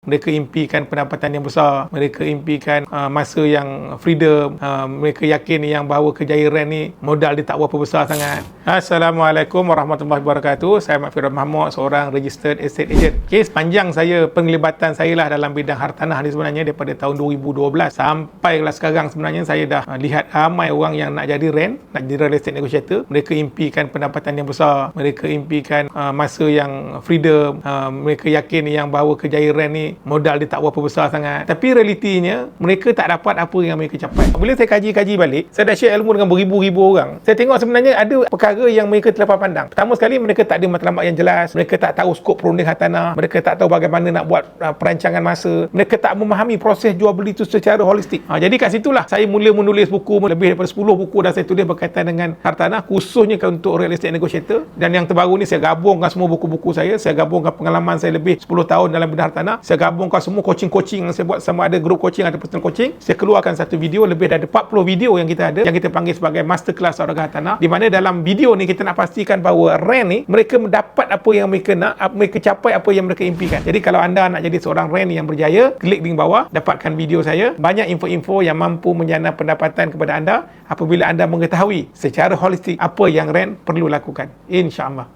Mereka impikan pendapatan yang besar, mereka impikan uh, masa yang freedom, uh, mereka yakin yang bahawa kejayaan rent ni modal dia tak berapa besar sangat. Assalamualaikum warahmatullahi wabarakatuh. Saya Mak Firdaus Mahmud, seorang registered estate agent. Okay, sepanjang saya penglibatan saya lah dalam bidang hartanah ni sebenarnya daripada tahun 2012 sampai lah sekarang sebenarnya saya dah uh, lihat ramai orang yang nak jadi rent, nak jadi real estate negotiator. Mereka impikan pendapatan yang besar, mereka impikan uh, masa yang freedom, uh, mereka yakin yang bahawa kejayaan rent ni modal dia tak berapa besar sangat. Tapi realitinya mereka tak dapat apa yang mereka capai. Bila saya kaji-kaji balik, saya dah share ilmu dengan beribu-ribu orang. Saya tengok sebenarnya ada perkara yang mereka terlepas pandang. Pertama sekali mereka tak ada matlamat yang jelas, mereka tak tahu skop perunding hartanah, mereka tak tahu bagaimana nak buat uh, perancangan masa, mereka tak memahami proses jual beli itu secara holistik. Ha, jadi kat situlah saya mula menulis buku lebih daripada 10 buku dah saya tulis berkaitan dengan hartanah khususnya untuk real estate negotiator dan yang terbaru ni saya gabungkan semua buku-buku saya, saya gabungkan pengalaman saya lebih 10 tahun dalam bidang hartanah, saya gabungkan semua coaching-coaching yang saya buat sama ada group coaching atau personal coaching saya keluarkan satu video lebih dari 40 video yang kita ada yang kita panggil sebagai masterclass Saudara Tanah di mana dalam video ni kita nak pastikan bahawa rent ni mereka mendapat apa yang mereka nak mereka capai apa yang mereka impikan. Jadi kalau anda nak jadi seorang rent yang berjaya klik link bawah dapatkan video saya. Banyak info-info yang mampu menjana pendapatan kepada anda apabila anda mengetahui secara holistik apa yang rent perlu lakukan. insyaAllah